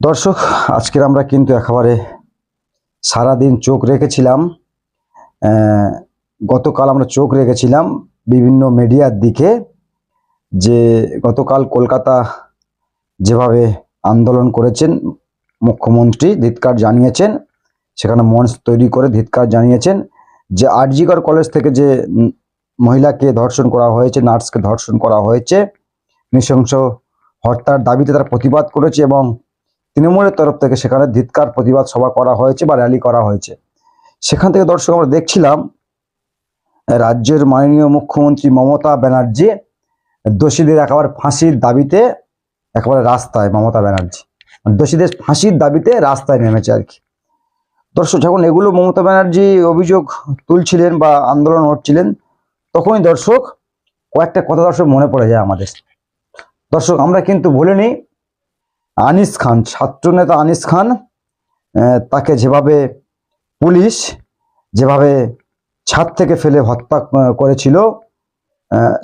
দর্শক, আজকের আমরা কিন্তু একেবারে সারাদিন চোখ রেখেছিলাম। গতকাল আমরা চোখ রেখেছিলাম বিভিন্ন মিডিয়ার দিকে যে গতকাল কলকাতা যেভাবে আন্দোলন করেছেন, মুখ্যমন্ত্রী ধিৎকার জানিয়েছেন, সেখানে মঞ্চ তৈরি করে ধিৎকার জানিয়েছেন যে আরজিগড় কলেজ থেকে যে মহিলাকে ধর্ষণ করা হয়েছে, নার্সকে ধর্ষণ করা হয়েছে, নৃশংস হত্যার দাবিতে তারা প্রতিবাদ করেছে এবং তৃণমূলের তরফ থেকে সেখানে ধিৎকার প্রতিবাদ সভা করা হয়েছে বা র্যালি করা হয়েছে। সেখান থেকে দর্শক আমরা দেখছিলাম, রাজ্যের মাননীয় মুখ্যমন্ত্রী মমতা ব্যানার্জি দোষীদের একেবারে ফাঁসির দাবিতে, একেবারে রাস্তায় মমতা ব্যানার্জি, দোষীদের ফাঁসির দাবিতে রাস্তায় নেমেছে আর কি। দর্শক, যখন এগুলো মমতা ব্যানার্জি অভিযোগ তুলছিলেন বা আন্দোলন হচ্ছিলেন তখনই দর্শক, কয়েকটা কথা দর্শক মনে পড়ে যায় আমাদের। দর্শক, আমরা কিন্তু বলিনি আনিস খান ছাত্রনেতা আনিস খান তাকে যেভাবে পুলিশ যেভাবে ছাদ থেকে ফেলে হত্যা করেছিল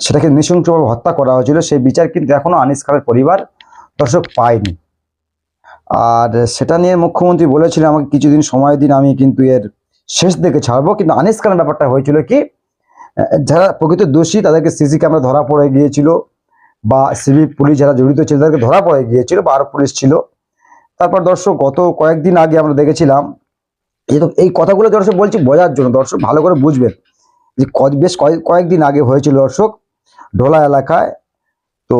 সেটাকে নৃশংসভাবে হত্যা করা হয়েছিল, সেই বিচার কিন্তু এখনও আনিস খানের পরিবার দর্শক পায়নি। আর সেটা নিয়ে মুখ্যমন্ত্রী বলেছিলেন, আমাকে কিছুদিন সময় দিন, আমি কিন্তু এর শেষ দিকে ছাড়বো, কিন্তু আনিস খানের ব্যাপারটা হয়েছিল কি যারা প্রকৃত দোষী, তাদেরকে সিসি ক্যামেরা ধরা পড়ে গিয়েছিল বা সিভিক পুলিশ যারা জড়িত ছিল তাদেরকে ধরা পড়ে গিয়েছিল বা আরও পুলিশ ছিল। তারপর দর্শক, গত কয়েকদিন আগে আমরা দেখেছিলাম, এই কথাগুলো দর্শক বলছি বোঝার জন্য, দর্শক ভালো করে বুঝবেন যে বেশ কয়েক, কয়েকদিন আগে হয়েছিল দর্শক, ঢোলা এলাকায়, তো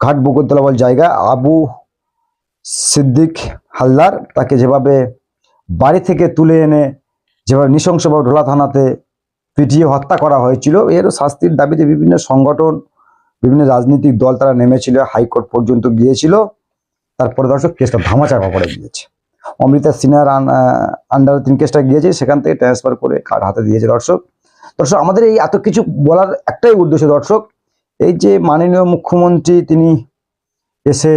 ঘাট বকুলতলা বল জায়গা, আবু সিদ্দিক হালদার তাকে যেভাবে বাড়ি থেকে তুলে এনে যেভাবে নৃশংসভাবে ঢোলা থানাতে পিটিয়ে হত্যা করা হয়েছিল, এর শাস্তির দাবিতে বিভিন্ন সংগঠন বিভিন্ন রাজনৈতিক দল তারা নেমেছিল, হাইকোর্ট পর্যন্ত গিয়েছিল। তারপরে দর্শক, কেসটা ধামাচাপা পড়ে গিয়েছে অমৃতা সিনহার আন্ডারে তিন কেসটা গিয়েছে, সেখান থেকে ট্রান্সফার করে কার হাতে দিয়েছে দর্শক? দর্শক, আমাদের এই এত কিছু বলার একটাই উদ্দেশ্য দর্শক, এই যে মাননীয় মুখ্যমন্ত্রী তিনি এসে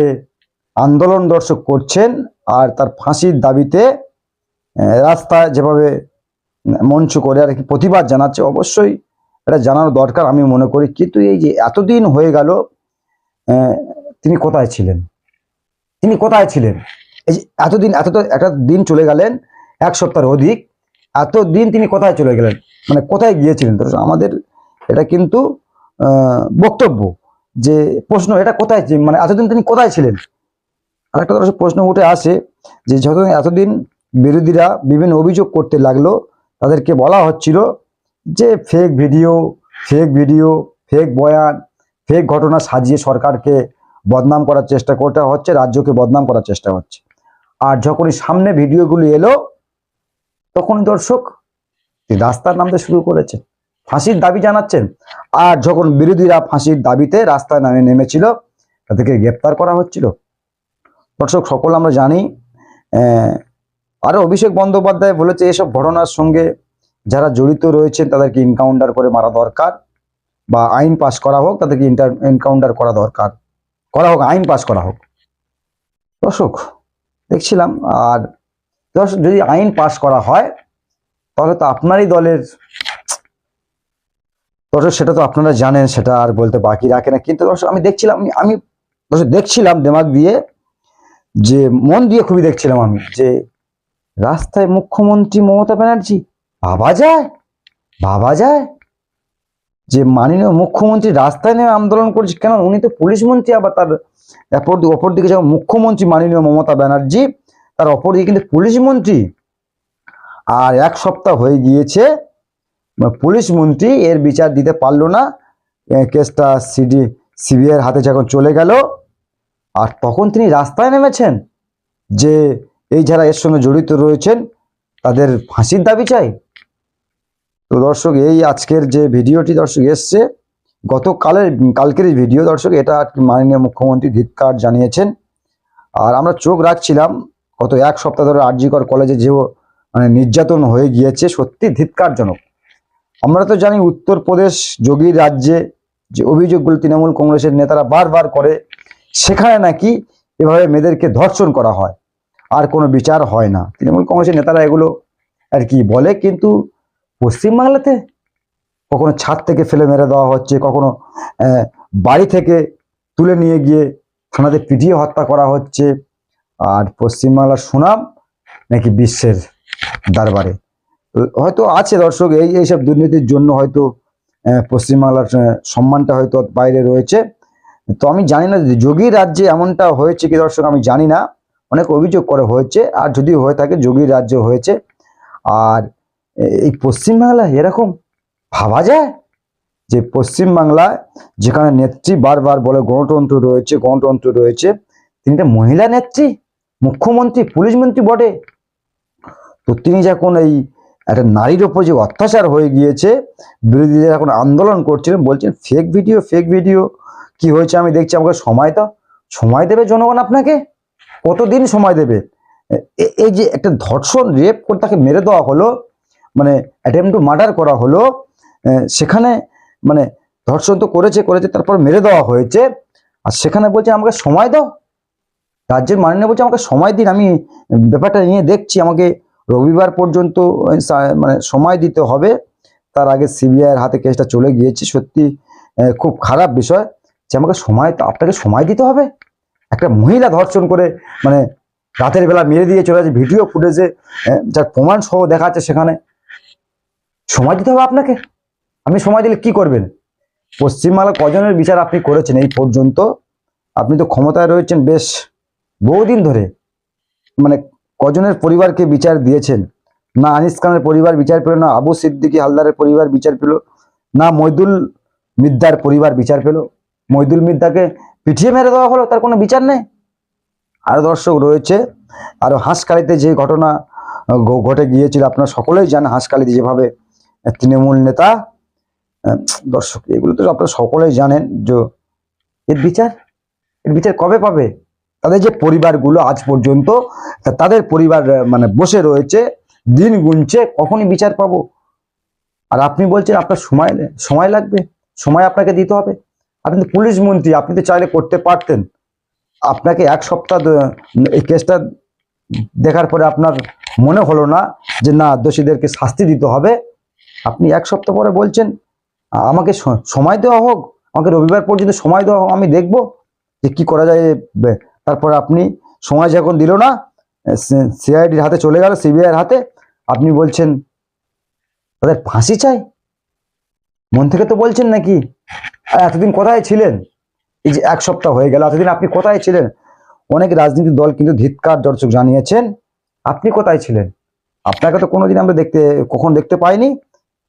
আন্দোলন দর্শক করছেন আর তার ফাঁসির দাবিতে রাস্তায় যেভাবে মঞ্চ করে আর কি প্রতিবাদ জানাচ্ছে, অবশ্যই এটা জানানো দরকার, আমি মনে করি। কিন্তু এই যে এতদিন হয়ে গেল তিনি কোথায় ছিলেন? তিনি কোথায় ছিলেন? এই যে এতদিন, এত তো একটা দিন চলে গেলেন, এক সপ্তাহের অধিক, এত দিন তিনি কোথায় চলে গেলেন? মানে কোথায় গিয়েছিলেন? তো আমাদের এটা কিন্তু বক্তব্য যে প্রশ্ন, এটা কোথায় মানে এতদিন তিনি কোথায় ছিলেন? আরেকটা দর্শক প্রশ্ন উঠে আসে যে যতদিন এতদিন বিরোধীরা বিভিন্ন অভিযোগ করতে লাগল, তাদেরকে বলা হচ্ছিল যে fake video fake video fake বয়ান ফেক ঘটনা সাজিয়ে সরকারকে বদনাম করার চেষ্টা করতে হচ্ছে রাজ্যকে বদনাম করার চেষ্টা হচ্ছে। আর যখনই সামনে ভিডিওগুলি এলো তখন দর্শক রাস্তার নামতে শুরু করেছেন ফাঁসির দাবি জানাচ্ছেন। আর যখন বিরোধীরা ফাঁসির দাবিতে রাস্তায় নামে নেমেছিল তাদেরকে গ্রেপ্তার করা হচ্ছিল। দর্শক সকল আমরা জানি আহ, আরও অভিষেক বন্দ্যোপাধ্যায় বলেছে এসব ঘটনার সঙ্গে যারা জড়িত রয়েছেন, তাদেরকে ইনকাউন্টার করে মারা দরকার বা আইন পাস করা হোক, তাদেরকে এনকাউন্টার করা দরকার। করা হোক, আইন পাস করা হোক। দর্শক, দেখছিলাম, আর দর্শক, যদি আইন পাস করা হয়, তাহলে তো আপনারই দলের দর্শক, সেটা তো আপনারা জানেন, সেটা আর বলতে বাকি রাখে না। কিন্তু দর্শক, আমি দেখছিলাম, আমি দর্শক, দেখছিলাম দেমাগ দিয়ে, যে মন দিয়ে খুবই দেখছিলাম আমি, যে রাস্তায় মুখ্যমন্ত্রী মমতা ব্যানার্জি ভাবা যায়? ভাবা যায়? যে মাননীয় মুখ্যমন্ত্রী রাস্তায় নেমে আন্দোলন করছে কেন? উনি তো পুলিশ মন্ত্রী, আবার তার অপর অপর দিকে যখন মুখ্যমন্ত্রী মাননীয় মমতা ব্যানার্জি, তার অপর দিকে কিন্তু পুলিশ মন্ত্রী। আর এক সপ্তাহ হয়ে গিয়েছে পুলিশ মন্ত্রী এর বিচার দিতে পারল না। কেসটা সিডি, সিবিআইয়ের হাতে যখন চলে গেল, আর তখন তিনি রাস্তায় নেমেছেন যে এই যারা এর সঙ্গে জড়িত রয়েছেন, তাদের ফাঁসির দাবি চাই। তো দর্শক, এই আজকের যে ভিডিওটি দর্শক এসছে, গতকালের, কালকের ভিডিও দর্শক, এটা মাননীয় মুখ্যমন্ত্রী ধিৎকার জানিয়েছেন। আর আমরা চোখ রাখছিলাম, গত এক সপ্তাহ ধরে আরজিকর কলেজে যে মানে নির্যাতন হয়ে গিয়েছে, সত্যি ধিৎকারজনক। আমরা তো জানি উত্তরপ্রদেশ, যোগীর রাজ্যে যে অভিযোগগুলো তৃণমূল কংগ্রেসের নেতারা বারবার করে, সেখানে নাকি এভাবে মেয়েদেরকে ধর্ষণ করা হয়। আর কোনো বিচার হয় না। তৃণমূল কংগ্রেসের নেতারা এগুলো আর কি বলে, কিন্তু পশ্চিমবাংলাতে কখনো ছাদ থেকে ফেলে মেরে দেওয়া হচ্ছে, কখনো বাড়ি থেকে তুলে নিয়ে গিয়ে থানাতে পিটিয়ে হত্যা করা হচ্ছে। আর পশ্চিমবাংলার সুনাম নাকি বিশ্বের দরবারে? হয়তো আছে দর্শক, এই, এইসব দুর্নীতির জন্য হয়তো পশ্চিমবাংলার সম্মানটা হয়তো বাইরে রয়েছে। তো আমি জানি না যোগী রাজ্যে এমনটা হয়েছে কি দর্শক, আমি জানি না। অনেক অভিযোগ করে হয়েছে, আর যদি হয়ে থাকে যোগী রাজ্য হয়েছে। আর এই পশ্চিমবাংলায় এরকম ভাবা যায়? যে পশ্চিমবাংলায় যেখানে নেত্রী বারবার বলে গণতন্ত্র রয়েছে গণতন্ত্র রয়েছে, তিনি একটা মহিলা নেত্রী, মুখ্যমন্ত্রী, পুলিশ মন্ত্রী বটে। তো তিনি যখন এই একটা নারীর ওপর যে অত্যাচার হয়ে গিয়েছে, বিরোধীরা এখন আন্দোলন করছিলেন, বলছেন ফেক ভিডিও ফেক ভিডিও কি হয়েছে আমি দেখছি, আমাকে সময় দাও। সময় দেবে জনগণ আপনাকে? কতদিন সময় দেবে? এই যে একটা ধর্ষণ রেপ করে তাকে মেরে দেওয়া হলো মানে অ্যাটেম্প টু মার্ডার করা হলো সেখানে মানে ধর্ষণ তো করেছে করেছে, তারপর মেরে দেওয়া হয়েছে। আর সেখানে বলছে, আমাকে সময় দাও। রাজ্যের মাননীয় বলছে, আমাকে সময় দিন, আমি ব্যাপারটা নিয়ে দেখছি, আমাকে রবিবার পর্যন্ত মানে সময় দিতে হবে। তার আগে সিবিআইয়ের হাতে কেসটা চলে গিয়েছে, সত্যি খুব খারাপ বিষয়। যে আমাকে সময় আপনাকে সময় দিতে হবে? একটা মহিলা ধর্ষণ করে মানে রাতের বেলা মেরে দিয়ে চলে যাচ্ছে ভিডিও ফুটেজে যার প্রমাণ সহ দেখা যাচ্ছে সেখানে। সময় দিতে হবে আপনাকে? আপনি সময় দিলে কি করবেন? পশ্চিমবাংলা কজনের বিচার আপনি করেছেন এই পর্যন্ত? আপনি তো ক্ষমতায় রয়েছেন বেশ বহুদিন ধরে। মানে কজনের পরিবারকে বিচার দিয়েছেন? না আনিস খানের পরিবার বিচার পেল, না আবু সিদ্দিকী হালদারের পরিবার বিচার পেল, না মইদুল মিদ্দার পরিবার বিচার পেল। মইদুল মিদ্দাকে পিঠিয়ে মেরে দেওয়া হলো, তার কোনো বিচার নেই? আরও দর্শক রয়েছে, আরও হাঁসকালিতে যে ঘটনা ঘটে গিয়েছিল, আপনারা সকলেই জানেন হাঁসকালিতে যেভাবে তৃণমূল নেতা দর্শক, এগুলো তো আপনারা সকলেই জানেন যে এর বিচার এর বিচার কবে পাবে? তাদের যে পরিবারগুলো আজ পর্যন্ত তাদের পরিবার মানে বসে রয়েছে, দিন গুনছে, কখনই বিচার পাবো? আর আপনি বলছেন আপনার সময় সময় লাগবে, সময় আপনাকে দিতে হবে। আপনি তো পুলিশ মন্ত্রী, আপনি তো চাইলে করতে পারতেন। আপনাকে এক সপ্তাহ এই কেসটা দেখার পরে আপনার মনে হলো না যে না, দোষীদেরকে শাস্তি দিতে হবে। আপনি এক সপ্তাহ পরে বলছেন আমাকে সময় দেওয়া হোক, আমাকে রবিবার পর্যন্ত সময় দেওয়া হোক, আমি দেখব যে কি করা যায় তারপর আপনি সময় যখন দিল না সিআইডির হাতে চলে গেল, সিবিআইয়ের হাতে, আপনি বলছেন, তাদের ফাঁসি চাই? মন থেকে তো বলছেন নাকি? এতদিন কোথায় ছিলেন? এই যে এক সপ্তাহ হয়ে গেল, এতদিন আপনি কোথায় ছিলেন? অনেক রাজনৈতিক দল কিন্তু ধিৎকার দর্শক জানিয়েছেন, আপনি কোথায় ছিলেন? আপনাকে তো কোনোদিন আমরা দেখতে, কখন দেখতে পাইনি।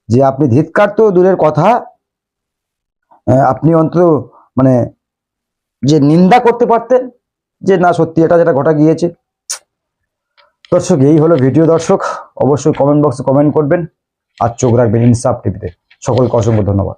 যে আপনি ধিৎকার তো দূরের কথা আপনি অন্তত মানে যে নিন্দা করতে পারতেন যে না, সত্যি এটা যেটা ঘটা গিয়েছে। দর্শক, এই হলো ভিডিও দর্শক। অবশ্যই কমেন্ট বক্সে কমেন্ট করবেন আর চোখ রাখবেন ইনসাফ টিভিতে সকলকে অসংখ্য ধন্যবাদ।